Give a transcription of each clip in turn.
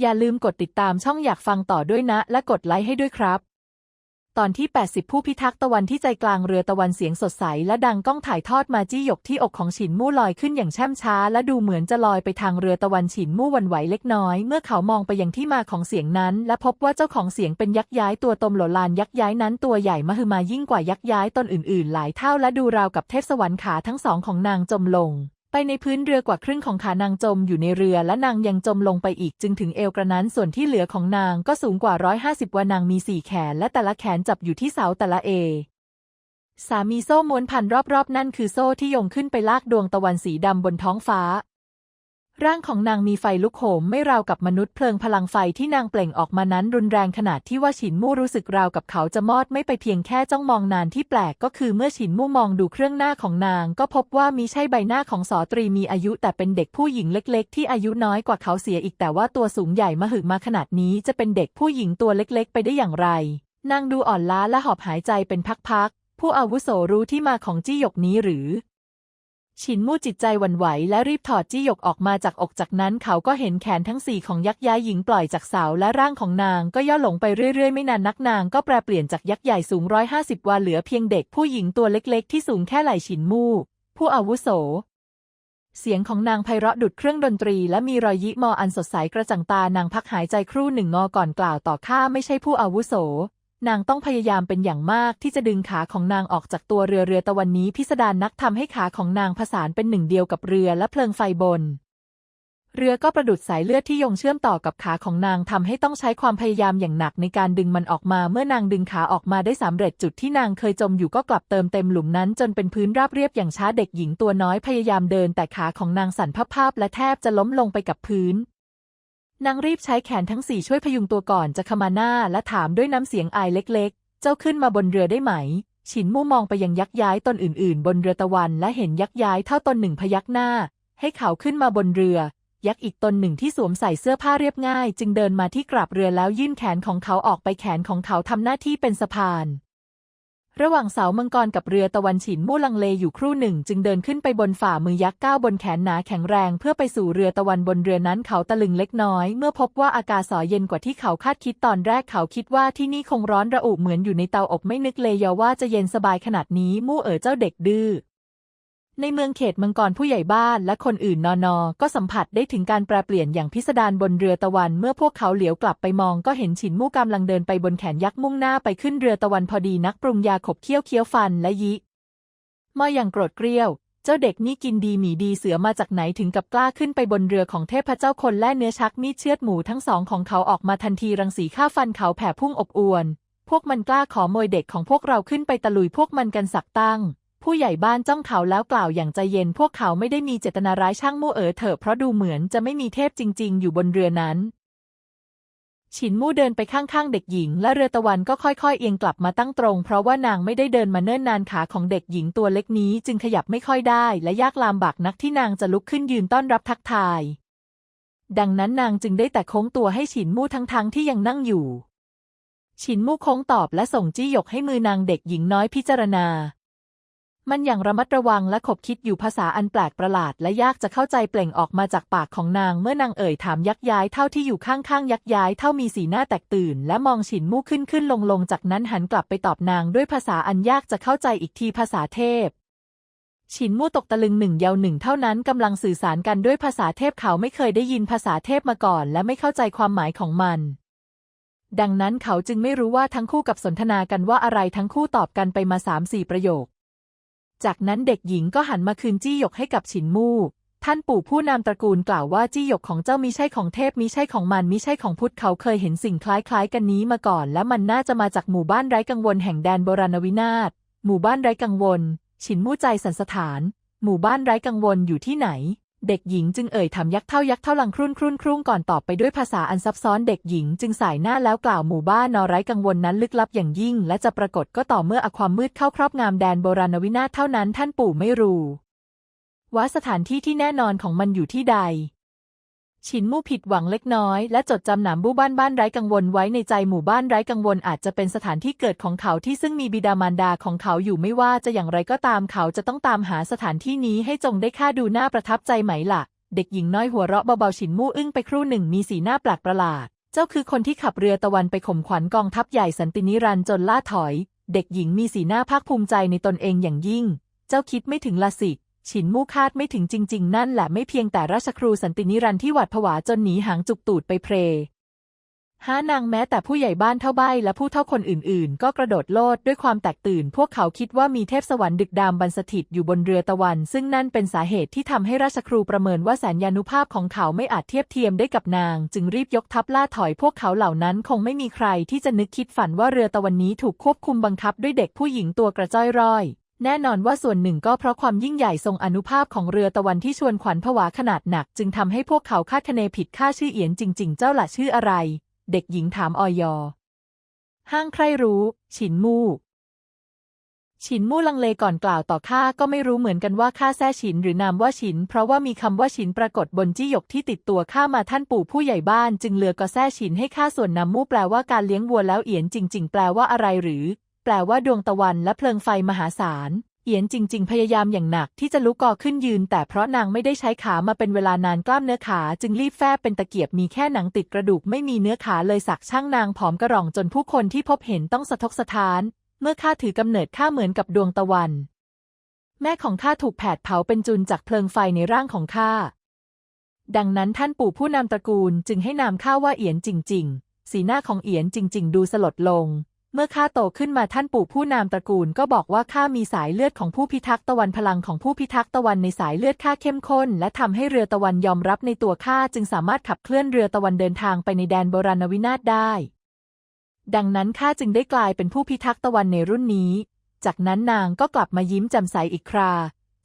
อย่าลืมกดติดตามช่องอยากฟังต่อด้วยนะ และกดไลค์ให้ด้วยครับ ตอนที่ 80 ผู้พิทักษ์ตะวันที่ใจกลางเรือตะวันเสียงสดใส และดังก้องถ่ายทอดมาจี้หยกที่อกของฉินมู่ลอยขึ้นอย่างแช่มช้า และดูเหมือนจะลอยไปทางเรือตะวันฉินมู่วันไหวเล็กน้อย เมื่อเขามองไปยังที่มาของเสียงนั้น และพบว่าเจ้าของเสียงเป็นยักษ์ย้ายตัวตมหลลานยักษ์ย้ายนั้นตัวใหญ่มหึมายิ่งกว่ายักษ์ย้ายตนอื่นๆ หลายเท่าและดูราวกับเทพสวรรค์ขาทั้งสองของนางจมลง ไปในพื้นเรือกว่าครึ่งของขานางจมอยู่ในเรือและนางยังจมลงไปอีกจึงถึงเอวกระนั้นส่วนที่เหลือของนางก็สูงกว่า150ว่านางมีสี่แขนและแต่ละแขนจับอยู่ที่เสาแต่ละเอ สามีโซ่ม้วนพันรอบๆ นั่นคือโซ่ที่โยงขึ้นไปลากดวงตะวันสีดำบนท้องฟ้า ร่างของนางมีไฟลุกโหมไม่ราวกับมนุษย์เพลิงพลังไฟที่นางเปล่งออกมานั้นรุนแรงขนาดที่ว่าฉินมู่รู้สึกราวกับเขาจะมอดไม่ไปเพียงแค่จ้องมองนานที่แปลกก็คือเมื่อฉินมู่มองดูเครื่องหน้าของนาง ก็พบว่ามีใช่ใบหน้าของสอตรีมีอายุแต่เป็นเด็กผู้หญิงเล็ก ๆ ที่อายุน้อยกว่าเขาเสียอีกแต่ว่าตัวสูงใหญ่มาหึมาขนาดนี้จะเป็นเด็กผู้หญิงตัวเล็ก ๆ ไปได้อย่างไร นางดูอ่อนล้าและหอบหายใจเป็นพักๆผู้อาวุโสรู้ที่มาของจี้หยกนี้หรือ ฉินมู่จิตใจหวั่นไหวและรีบถอดจี้หยกออกมาจากอกจากนั้นเขาก็เห็นแขนทั้งสี่ของยักษ์ย้ายหญิงปล่อยจากเสาและร่างของนางก็ย่อหลงไปเรื่อยๆ ไม่นานนักนางก็แปรเปลี่ยนจากยักษ์ใหญ่สูงร้อยห้าสิบวาเหลือเพียงเด็กผู้หญิงตัวเล็กๆ ที่สูงแค่ไหล่ฉินมู่ผู้อาวุโส เสียงของนางไพเราะดุดเครื่องดนตรี และมีรอยยิ้มออันสดใสกระจ่างตานางพักหายใจครู่หนึ่งงอก่อนกล่าวต่อข้าไม่ใช่ผู้อาวุโส นางต้องพยายามเป็นอย่างมากที่จะดึงขาของนางออกจากตัวเรือเรือตะวันนี้พิสดารนักทำให้ขาของนางผสานเป็นหนึ่งเดียวกับเรือและเพลิงไฟบน เรือก็ประดุดสายเลือดที่ยงเชื่อมต่อกับขาของนางทำให้ต้องใช้ความพยายามอย่างหนักในการดึงมันออกมาเมื่อนางดึงขาออกมาได้สำเร็จจุดที่นางเคยจมอยู่ก็กลับเติมเต็มหลุมนั้น จนเป็นพื้นราบเรียบอย่างช้าเด็กหญิงตัวน้อยพยายามเดินแต่ขาของนางสั่นพับๆและแทบจะล้มลงไปกับพื้น นางรีบใช้แขนทั้งสี่ช่วยพยุงตัวก่อนจะขมาหน้าและถามด้วยน้ำเสียงอายเล็ก ๆ เจ้าขึ้นมาบนเรือได้ไหม ฉินมู่มองไปยังยักษ์ย้ายตนอื่น ๆ บนเรือตะวันและเห็นยักษ์ย้ายเท่าตนหนึ่งพยักหน้า ให้เขาขึ้นมาบนเรือ ยักษ์อีกตนหนึ่งที่สวมใส่เสื้อผ้าเรียบง่าย จึงเดินมาที่กราบเรือแล้วยื่นแขนของเขาออกไปแขนของเขาทำหน้าที่เป็นสะพาน ระหว่างเสามังกรกับเรือตะวันฉินมู่ลังเลอยู่ครู่หนึ่ง จึงเดินขึ้นไปบนฝ่ามือยักษ์ก้าวบนแขนหนาแข็งแรงเพื่อไปสู่เรือตะวันบนเรือนั้นเขาตะลึงเล็กน้อย เมื่อพบว่าอากาศสอเย็นกว่าที่เขาคาดคิดตอนแรกเขาคิดว่าที่นี่คงร้อนระอุเหมือนอยู่ในเตาอบไม่นึกเลยยว่าจะเย็นสบายขนาดนี้มู่เอ๋อเจ้าเด็กดื้อ ในเมืองเขตมังกรผู้ใหญ่บ้านและคนอื่นนอนอก็สัมผัสได้ถึงการแปรเปลี่ยนอย่างพิสดารบนเรือตะวัน เมื่อพวกเขาเหลียวกลับไปมองก็เห็นฉินมู่กำลังเดินไปบนแขนยักษ์มุ่งหน้าไปขึ้นเรือตะวันพอดีนักปรุงยาขบเคี้ยวเคี้ยวฟันและยิมออย่างโกรธเกรี้ยว เจ้าเด็กนี่กินดีหมีดีเสือมาจากไหนถึงกับกล้าขึ้นไปบนเรือของเทพเจ้าคนแล่เนื้อชักมีดเชือดหมูทั้งสองของเขาออกมาทันทีรังสีฆ่าฟันเขาแผ่พุ่งอบอวน พวกมันกล้าขอมวยเด็กของพวกเราขึ้นไปตะลุยพวกมันกันสักตั้ง ผู้ใหญ่บ้านจ้องเขาแล้วกล่าวอย่างใจเย็นพวกเขาไม่ได้มีเจตนาร้ายช่างมู่เอ๋อเถอะเพราะดูเหมือนจะไม่มีเทพจริง ๆ อยู่บนเรือนั้น ฉินมู่เดินไปข้างๆ เด็กหญิง และเรือตะวันก็ค่อยๆ เอียงกลับมาตั้งตรง เพราะว่านางไม่ได้เดินมาเนิ่นนานขาของเด็กหญิงตัวเล็กนี้ จึงขยับไม่ค่อยได้ และยากลำบากนักที่นางจะลุกขึ้นยืนต้อนรับทักทาย ดังนั้นนางจึงได้แต่โค้งตัวให้ฉินมู่ทั้งๆ ที่ยังนั่งอยู่ ฉินมู่โค้งตอบและส่งจี้หยกให้มือนางเด็กหญิงน้อยพิจารณา มันอย่างระมัดระวังและขบคิดอยู่ภาษาอันแปลกประหลาด และยากจะเข้าใจเปล่งออกมาจากปากของนางเมื่อนางเอ่ยถามยักย้ายเท่าที่อยู่ข้างๆยักย้ายเท่ามีสีหน้าแตกตื่น และมองฉินมู่ขึ้นขึ้นลงลงจากนั้นหันกลับไปตอบนางด้วยภาษาอันยากจะเข้าใจอีกทีภาษาเทพฉินมู่ตกตะลึงหนึ่งเยาวหนึ่งเท่านั้นกำลังสื่อสารกันด้วยภาษาเทพเขาไม่เคยได้ยินภาษาเทพมาก่อน และไม่เข้าใจความหมายของมัน ดังนั้นเขาจึงไม่รู้ว่าทั้งคู่กับสนทนากันว่าอะไรทั้งคู่ตอบกันไปมาสามสี่ประโยค จากนั้นเด็กหญิงก็หันมาคืนจี้หยกให้กับฉินมู่ ท่านปู่ผู้นำตระกูลกล่าวว่าจี้หยกของเจ้ามิใช่ของเทพมิใช่ของมันมิใช่ของพุทธเขาเคยเห็นสิ่งคล้ายๆ กันนี้มาก่อน และมันน่าจะมาจากหมู่บ้านไร้กังวลแห่งแดนโบราณวินาศหมู่บ้านไร้กังวล ฉินมู่ใจสันสถาน หมู่บ้านไร้กังวลอยู่ที่ไหน เด็กหญิงจึงเอ่ยถามยักษ์เท่ายักษ์เท่าลังครุ่นครุ่นครุ่งก่อนตอบไปด้วยภาษาอันซับซ้อนเด็กหญิงจึงสายหน้าแล้วกล่าวหมู่บ้านนอไร้กังวลนั้นลึกลับอย่างยิ่ง และจะปรากฏก็ต่อเมื่ออความมืดเข้าครอบงำแดนโบราณวินาศเท่านั้นท่านปู่ไม่รู้ว่าสถานที่ที่แน่นอนของมันอยู่ที่ใด ฉินมู่ผิดหวังเล็กน้อยและจดจำหนามบู้บ้านบ้านไร้กังวลไว้ในใจหมู่บ้านไร้กังวลอาจจะเป็นสถานที่เกิดของเขาที่ซึ่งมีบิดามารดาของเขาอยู่ไม่ว่าจะอย่างไรก็ตามเขาจะต้องตามหาสถานที่นี้ให้จงได้ค่าดูน่าประทับใจไหมล่ะ เด็กหญิงน้อยหัวเราะเบาๆฉินมู่อึ้งไปครู่หนึ่งมีสีหน้าแปลกประหลาด เจ้าคือคนที่ขับเรือตะวันไปข่มขวัญกองทัพใหญ่สันตินิรันจนล่าถอย เด็กหญิงมีสีหน้าภาคภูมิใจในตนเองอย่างยิ่ง เจ้าคิดไม่ถึงละสิ ฉินมู่คาดไม่ถึงจริง ๆ นั่นแหละไม่เพียงแต่ราชครูสันตินิรันที่หวาดผวาจนหนีหางจุกตูดไปเพลห้านางแม้แต่ผู้ใหญ่บ้านเท่าใบและผู้เท่าคนอื่นๆ ก็กระโดดโลดด้วยความแตกตื่น พวกเขาคิดว่ามีเทพสวรรค์ดึกดามบรรสถิตอยู่บนเรือตะวัน ซึ่งนั่นเป็นสาเหตุที่ทำให้ราชครูประเมินว่าแสนยานุภาพของเขาไม่อาจเทียบเทียมได้กับนาง จึงรีบยกทัพล่าถอยพวกเขาเหล่านั้นคงไม่มีใครที่จะนึกคิดฝันว่าเรือตะวันนี้ถูกควบคุมบังคับด้วยเด็กผู้หญิงตัวกระจ้อยร่อย แน่นอนว่าส่วนหนึ่งก็เพราะความยิ่งใหญ่ทรงอนุภาพของเรือตะวันที่ชวนขวัญผวาขนาดหนัก จึงทำให้พวกเขาคาดคะเนผิดค่าชื่อเอียนจริง ๆ เจ้าหละชื่ออะไร เด็กหญิงถามออยอ ห้างใครรู้ ฉินมู่ฉินมู่ลังเลก่อนกล่าวต่อข้าก็ไม่รู้เหมือนกันว่าข้าแซ่ฉินหรือนามว่าฉิน เพราะว่ามีคำว่าฉินปรากฏบนจี้หยกที่ติดตัวข้ามาท่านปู่ผู้ใหญ่บ้าน จึงเลือก็แซ่ฉินให้ข้าส่วนนำมู่แปลว่าการเลี้ยงวัวแล้วเอียนจริง ๆ แปลว่าอะไรหรือ ปลว่าดวงตะวันและเพลิงไฟมหาศาล เอียนจริง ๆ พยายามอย่างหนักที่จะลุกกอขึ้นยืน แต่เพราะนางไม่ได้ใช้ขามาเป็นเวลานานกล้ามเนื้อขาจึงรีบแฟบเป็นตะเกียบมีแค่หนังติดกระดูกไม่มีเนื้อขาเลยสักช่างนางผอมกระรองจนผู้คนที่พบเห็นต้องสะทกสะท้าน เมื่อข้าถือกำเนิดข้าเหมือนกับดวงตะวัน แม่ของข้าถูกแผดเผาเป็นจุนจากเพลิงไฟในร่างของข้าดังนั้นท่านปู่ผู้นำตระกูลจึงให้นามข้าว่าเอียนจริง ๆ สีหน้าของเอียนจริง ๆ ดูสลดลง เมื่อข้าโตขึ้นมาท่านปู่ผู้นามตระกูลก็บอกว่าข้ามีสายเลือดของผู้พิทักษ์ตะวันพลังของผู้พิทักษ์ตะวันในสายเลือดข้าเข้มข้น และทำให้เรือตะวันยอมรับในตัวข้าจึงสามารถขับเคลื่อนเรือตะวันเดินทางไปในแดนโบราณวินาศได้ ดังนั้นข้าจึงได้กลายเป็นผู้พิทักษ์ตะวันในรุ่นนี้ จากนั้นนางก็กลับมายิ้มแจ่มใสอีกครา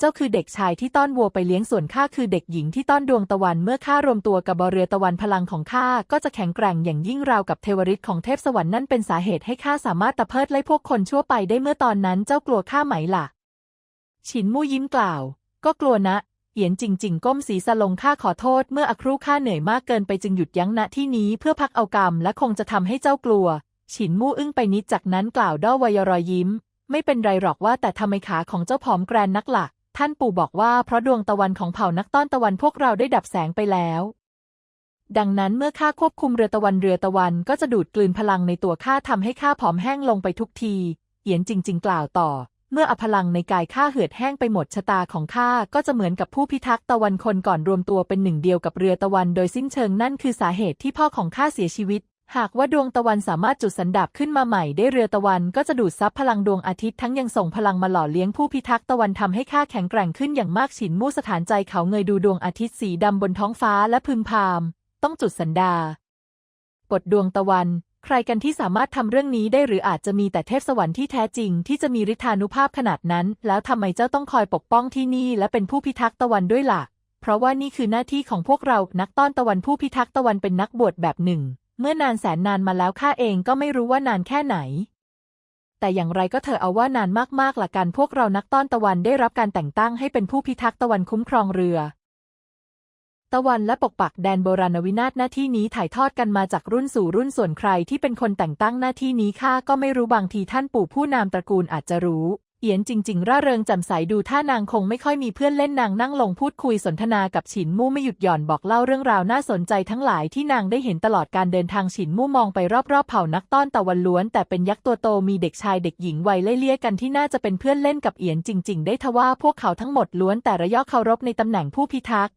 จ้าคือเด็กชายที่ต้อนวัวไปเลี้ยงส่วนข้าคือเด็กหญิงที่ต้อนดวงตะวันเมื่อข้ารวมตัวกับบเรือตะวันพลังของข้าก็จะแข็งแกร่งอย่างยิ่งราวกับเทวริษของเทพสวรรค์นั่นเป็นสาเหตุให้ข้าสามารถตะเพิดไล่พวกคนชั่วไปได้เมื่อตอนนั้นเจ้ากลัวข้าไหมล่ะ ฉินมู่ยิ้มกล่าว ก็กลัวนะเอียนจริง ๆ ก้มศีรษะลงข้าขอโทษ เมื่ออครู่ข้าเหนื่อยมากเกินไปจึงหยุดยั้งณที่นี้เพื่อพักเอากรรมและคงจะทำให้เจ้ากลัว ฉินมู่อึ้งไปนิดจากนั้นกล่าวด้อวายรอยยิ้ม ไม่เป็นไรหรอกว่าแต่ทำไมขาของเจ้าผอมแกรนนักล่ะ ท่านปู่บอกว่าเพราะดวงตะวันของเผ่านักต้อนตะวันพวกเราได้ดับแสงไปแล้ว ดังนั้นเมื่อข้าควบคุมเรือตะวันเรือตะวันก็จะดูดกลืนพลังในตัวข้าทำให้ข้าผอมแห้งลงไปทุกทีเอียนจริง ๆ กล่าวต่อ เมื่ออพลังในกายข้าเหือดแห้งไปหมดชะตาของข้าก็จะเหมือนกับผู้พิทักษ์ตะวันคนก่อนรวมตัวเป็นหนึ่งเดียวกับเรือตะวันโดยสิ้นเชิงนั่นคือสาเหตุที่พ่อของข้าเสียชีวิต หากว่าดวงตะวันสามารถจุดสันดับขึ้นมาใหม่ได้เรือตะวันก็จะดูดซับพลังดวงอาทิตย์ทั้งยังส่งพลังมาหล่อเลี้ยงผู้พิทักษ์ตะวันทำให้ข้าแข็งแกร่งขึ้นอย่างมากฉินมู่สถานใจเขาเงยดูดวงอาทิตย์สีดำบนท้องฟ้าและพึมพาม ต้องจุดสันดาบทดวงตะวัน ใครกันที่สามารถทำเรื่องนี้ได้หรืออาจจะมีแต่เทพสวรรค์ที่แท้จริง ที่จะมีฤทธานุภาพขนาดนั้น แล้วทำไมเจ้าต้องคอยปกป้องที่นี่ และเป็นผู้พิทักษ์ตะวันด้วยล่ะ เพราะว่านี่คือหน้าที่ของพวกเรานักต้อนตะวันผู้พิทักษ์ตะวันเป็นนักบวชแบบหนึ่ง เมื่อนานแสนนานมาแล้วข้าเองก็ไม่รู้ว่านานแค่ไหน แต่อย่างไรก็เถอะเอาว่านานมากๆละกันพวกเรานักต้อนตะวันได้รับการแต่งตั้งให้เป็นผู้พิทักษ์ตะวันคุ้มครองเรือ ตะวันและปกปักแดนโบราณวินาศหน้าที่นี้ถ่ายทอดกันมาจากรุ่นสู่รุ่นส่วนใครที่เป็นคนแต่งตั้งหน้าที่นี้ข้าก็ไม่รู้บางทีท่านปู่ผู้นามตระกูลอาจจะรู้ เอียนจริง ๆ ร่าเริงแจ่มใสดูท่านางคงไม่ค่อยมีเพื่อนเล่นนางนั่งลงพูดคุยสนทนากับฉินมู่ไม่หยุดหย่อนบอกเล่าเรื่องราวน่าสนใจทั้งหลายที่นางได้เห็นตลอดการเดินทางฉินมู่มองไปรอบๆเผ่านักต้อนตะวันล้วน แต่เป็นยักษ์ตัวโตมีเด็กชายเด็กหญิงวัยเล่เลี่ยกันที่น่าจะเป็นเพื่อนเล่นกับเอียนจริง ๆ ได้ทว่าพวกเขาทั้งหมดล้วนแต่ระยะเคารพในตำแหน่งผู้พิทักษ์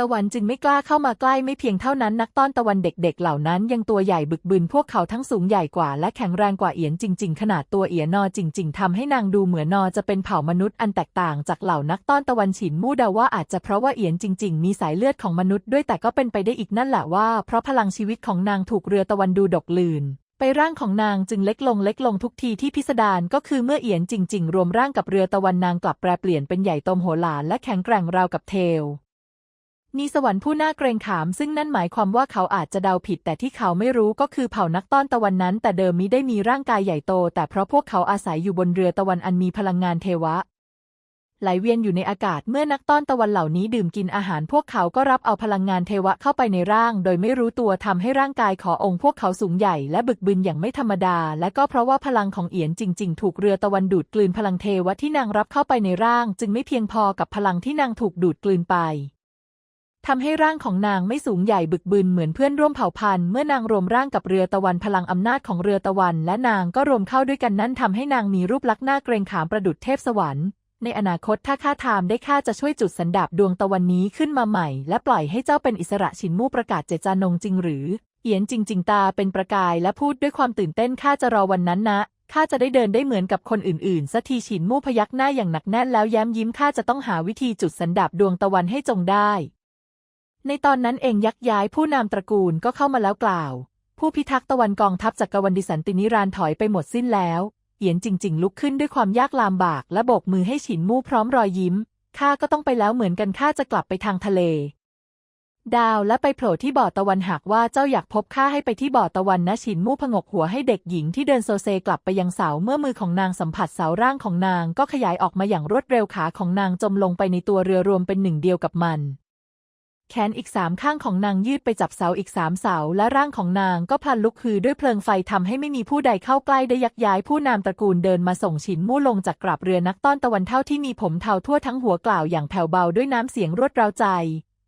ตะวันจึงไม่กล้าเข้ามาใกล้ไม่เพียงเท่านั้นนักต้อนตะวันเด็กๆ เหล่านั้นยังตัวใหญ่บึกบึนพวกเขาทั้งสูงใหญ่กว่าและแข็งแรงกว่าเอียนจริง ๆ ขนาดตัวเอียนอจริง ๆทำให้นางดูเหมือนนอจะเป็นเผ่ามนุษย์อันแตกต่างจากเหล่านักต้อนตะวันฉินมู่เดาว่าอาจจะเพราะว่าเอียนจริง ๆ มีสายเลือดของมนุษย์ด้วยแต่ก็เป็นไปได้อีกนั่นแหละว่า เพราะพลังชีวิตของนางถูกเรือตะวันดูดกลืนไปร่างของนางจึงเล็กลงเล็กลงทุกทีที่พิสดารก็คือเมื่อเอียนจริง ๆ รวมร่างกับเรือตะวันนางกลับแปรเปลี่ยนเป็นใหญ่โตมโหฬารและแข็งแกร่งราวกับเทล มีสวรรค์ผู้น่าเกรงขามซึ่งนั่นหมายความว่าเขาอาจจะเดาผิด แต่ที่เขาไม่รู้ก็คือเผ่านักต้อนตะวันนั้น แต่เดิมมิได้มีร่างกายใหญ่โต แต่เพราะพวกเขาอาศัยอยู่บนเรือตะวันอันมีพลังงานเทวะ ไหลเวียนอยู่ในอากาศเมื่อนักต้อนตะวันเหล่านี้ดื่มกินอาหาร พวกเขาก็รับเอาพลังงานเทวะเข้าไปในร่าง โดยไม่รู้ตัวทำให้ร่างกายขอองค์พวกเขาสูงใหญ่และบึกบึนอย่างไม่ธรรมดา และก็เพราะว่าพลังของเอียนจริง ๆ ถูกเรือตะวันดูดกลืนพลังเทวะที่นางรับเข้าไปในร่าง จึงไม่เพียงพอกับพลังที่นางถูกดูดกลืนไป ทำให้ร่างของนางไม่สูงใหญ่บึกบึนเหมือนเพื่อนร่วมเผ่าพันธุ์เมื่อนางรวมร่างกับเรือตะวันพลังอำนาจของเรือตะวัน และนางก็รวมเข้าด้วยกันนั่นทำให้นางมีรูปลักษณ์หน้าเกรงขามประดุจเทพสวรรค์ในอนาคตถ้าข้าทามได้ข้าจะช่วยจุดสันดาบดวงตะวันนี้ขึ้นมาใหม่ และปล่อยให้เจ้าเป็นอิสระชินมู่ประกาศเจจานงจริงหรือ เอียนจริงๆตาเป็นประกายและพูดด้วยความตื่นเต้นข้าจะรอวันนั้นนะข้าจะได้เดินได้เหมือนกับคนอื่นๆสัทีฉินมู่พยักหน้าอย่างหนักแน่นแล้วแย้มยิ้มข้าจะต้องหาวิธีจุดสันดาบดวงตะวันให้จงได้ ในตอนนั้นเองยักษ์ย้ายผู้นำตระกูลก็เข้ามาแล้วกล่าว ผู้พิทักษ์ตะวันกองทัพจักรวรรดิสันตินิรานถอยไปหมดสิ้นแล้วเอียนจริง ๆ ลุกขึ้นด้วยความยากลำบากและโบกมือให้ฉินมู่พร้อมรอยยิ้มข้าก็ต้องไปแล้วเหมือนกันข้าจะกลับไปทางทะเล ดาวและไปโผล่ที่บ่อตะวันหากว่าเจ้าอยากพบข้าให้ไปที่บ่อตะวันนะฉินมู่ผงกหัวให้เด็กหญิงที่เดินโซเซกลับไปยังเสาเมื่อมือของนางสัมผัสเสาร่างของนางก็ขยายออกมาอย่างรวดเร็วขาของนางจมลงไปในตัวเรือรวมเป็นหนึ่งเดียวกับมัน แขนอีกสามข้างของนางยืดไปจับเสาอีกสามเสา และร่างของนางก็พลันลุกฮือด้วยเพลิงไฟทำให้ไม่มีผู้ใดเข้าใกล้ได้ยักย้ายผู้นำตระกูลเดินมาส่งฉินมู่ลงจากกราบเรือนักต้อนตะวันเท่าที่มีผมเทาทั่วทั้งหัวกล่าวอย่างแผ่วเบาด้วยน้ำเสียงรวดร้าวใจ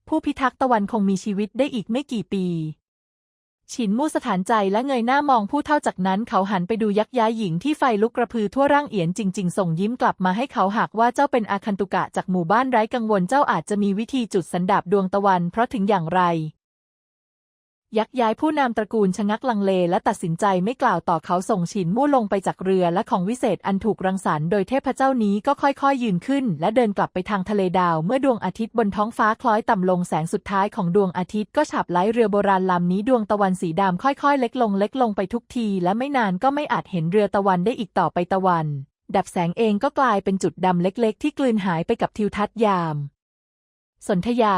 ผู้พิทักษ์ตะวันคงมีชีวิตได้อีกไม่กี่ปี ฉินมู่สถานใจและเงยหน้ามองผู้เท่าจากนั้นเขาหันไปดูยักษ์ย้ายหญิงที่ไฟลุกกระพือทั่วร่างเอียนจริง ๆ ส่งยิ้มกลับมาให้เขาหากว่าเจ้าเป็นอาคันตุกะจากหมู่บ้านไร้กังวลเจ้าอาจจะมีวิธีจุดสันดาบดวงตะวันเพราะถึงอย่างไร ยักย้ายผู้นำตระกูลชะงักลังเลและตัดสินใจไม่กล่าวต่อเขาส่งฉินมู่ลงไปจากเรือและของวิเศษอันถูกรังสรรค์โดยเทพเจ้านี้ก็ค่อยๆ ยืนขึ้น และเดินกลับไปทางทะเลดาวเมื่อดวงอาทิตย์บนท้องฟ้าคล้อยต่ำลงแสงสุดท้ายของดวงอาทิตย์ก็ฉับไล่เรือโบราณลำนี้ดวงตะวันสีดำค่อยๆ เล็กลงเล็กลงไปทุกที และไม่นานก็ไม่อาจเห็นเรือตะวันได้อีกต่อไปตะวัน ดับแสงเองก็กลายเป็นจุดดำเล็ก ๆ ที่กลืนหายไปกับทิวทัศน์ยาม สนธยา